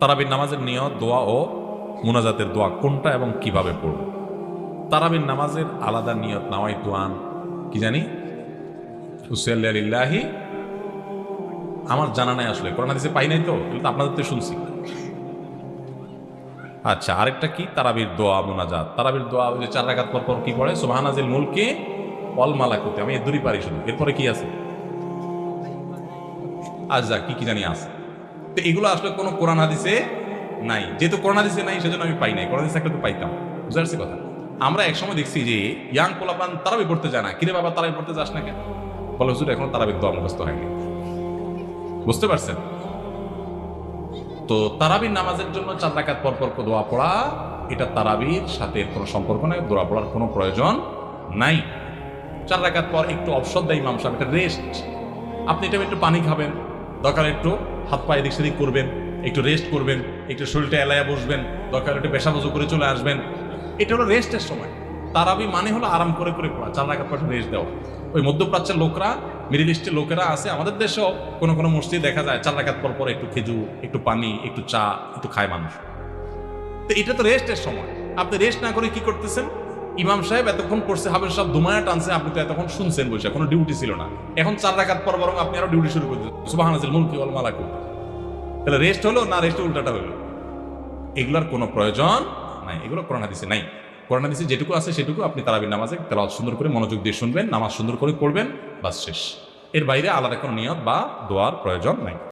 তারাবির নামাজের নিয়ত, দোয়া ও মুনাজাতের দোয়া কোনটা এবং কীভাবে পড়ব? তারাবির নামাজের আলাদা নিয়ত নাওয়াই তুয়ান কি জানি? হুসিয়াল্লাহি আমার জানা নাই আসলে করোনা দিছে পাই নাই তো কিন্তু আপনাদের তো শুনছি। আচ্ছা আরেকটা কি? তারাবির দোয়া, মোনাজাত। তারাবির দোয়া, ওই যে চার রাকাত পর পর কি পড়ে? সোহানাজিল মুলকে অল মালাকুতে, আমি এর দূরই পারি শুধু। এরপরে কি আছে? যা, কি কি জানি আছে। তো এগুলো আসলে কোনো কোরআন হাদিসে নাই। যেহেতু কোরআন হাদিসে নাই, সেজন্য আমি পাই নাই। কোরআন হাদিসে একটা তো পাইতাম। বুঝতে কথা? আমরা একসময় দেখছি যে, ইয়াং পোলাপান তারাবি পড়তে যায় না। কিরে বাবা, তারাবি পড়তে যাস না কেন? বলে, হুজুর, এখন তারাবির দোয়া মুখস্থ হয়নি। বুঝতে পারছেন? তো তারাবির নামাজের জন্য চার রাকাত পর পর দোয়া পড়া, এটা তারাবির সাথে কোনো সম্পর্ক নাই, দোয়া পড়ার কোনো প্রয়োজন নাই। চার রাকাত পর একটু অবসর দেয় ইমাম সাহেব, এটা রেস্ট আপনি এটা একটু পানি খাবেন, দরকার একটু। হাত পায়ে এদিক সেদিক করবেন, একটু রেস্ট করবেন, একটু শরীরটা এলায়া বসবেন, দরকার একটু পেশা বজু করে চলে আসবেন। এটা হলো রেস্টের সময়। তারাবি মানে হলো আরাম করে করে পড়া, চার রাকাত পর রেস্ট দেওয়া। ওই মধ্যপ্রাচ্যের লোকরা মিডিল ইস্টের লোকেরা আছে, আমাদের দেশেও কোনো কোনো মসজিদ দেখা যায়, চার রাকাত পর পর একটু খেজুর, একটু পানি, একটু চা, একটু খায় মানুষ। তো এটা তো রেস্টের সময়। আপনি রেস্ট না করে কি করতেছেন? ইমাম সাহেব এতক্ষণ করছে হাবের সব দুমায়া টানছে, আপনি তো এতক্ষণ শুনছেন বসে কোনো ডিউটি ছিল না। এখন চার রাকাত পর বরং আপনি আরও ডিউটি শুরু করে দিচ্ছেন সুবাহ মুলকি ওয়াল মালাকু তাহলে রেস্ট হলো না রেস্ট উল্টাটা হলো? এগুলোর কোনো প্রয়োজন নাই। এগুলো করোনা দিছে নাই। করোনা দিছে যেটুকু আছে সেটুকু আপনি তারাবির নামাজে তেলাওয়াত সুন্দর করে মনোযোগ দিয়ে শুনবেন, নামাজ সুন্দর করে পড়বেন, বাস শেষ। এর বাইরে আলাদা কোনো নিয়ত বা দোয়ার প্রয়োজন নাই।